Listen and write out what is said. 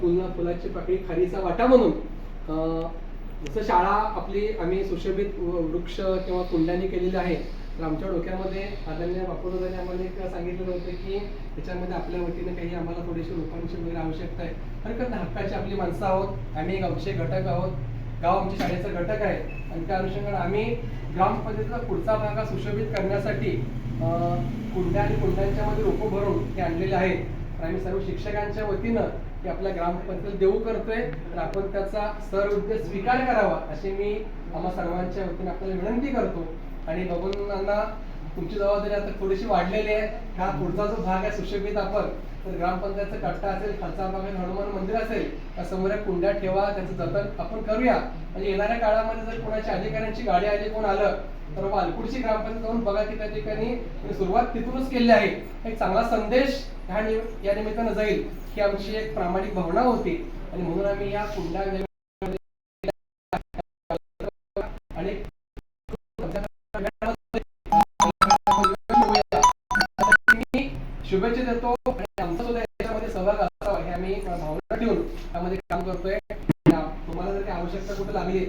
फुला फुलाची पाकळी खारीचा वाटा म्हणून. जसं शाळा आपली आम्ही सुशोभित वृक्ष किंवा कुंड्यांनी केलेली आहे तर आमच्या डोक्यामध्ये आदरणीय बापूदादांनी आम्हाला एक सांगितलेलं होतं की त्याच्यामध्ये आपल्या वतीने काही आम्हाला थोडीशी रोपांची वगैरे आवश्यकता आहे. हरकत नाही हक्काची आपली माणसं आहोत आम्ही गावचे घटक आहोत. गाव आमच्या शाळेचा घटक आहे. आणि त्या अनुषंगाने आम्ही ग्रामपंचायतीचा पुढचा भाग सुशोभित करण्यासाठी कुंड्या आणि कुंड्यांच्यामध्ये रोपं भरून ते आणलेले आहेत. तर आम्ही सर्व शिक्षकांच्या वतीनं ते आपल्या ग्रामपंचायत देऊ करतोय. तर आपण त्याचा सर उद्देश स्वीकार करावा अशी मी आम्हा सर्वांच्या वतीनं आपल्याला विनंती करतो. आणि बघून तुमची जबाबदारी आता थोडीशी वाढलेली आहे. हा पुढचा जो भाग आहे सुशोभित आपण तर ग्रामपंचायतचा कट्टा असेल खालचा भाग हनुमान मंदिर असेल त्या समोर कुंड्या ठेवा त्याचं जतन आपण करूया. म्हणजे येणाऱ्या काळामध्ये जर कोणाच्या अधिकाऱ्यांची गाडी आली कोण आलं तर वालपूरची ग्रामपंचायत जाऊन बघा की त्या ठिकाणी सुरुवात तिथूनच केली आहे. एक चांगला संदेश ह्या या निमित्तानं जाईल ही आमची एक प्रामाणिक भावना होती. आणि म्हणून आम्ही या कुंड्या आणि शुभेच्छा देतो आणि आमचा सुद्धा याच्यामध्ये सहभाग असावा हे आम्ही भावना ठेवून त्यामध्ये काम करतोय. तुम्हाला जर काही आवश्यकता कुठे लागली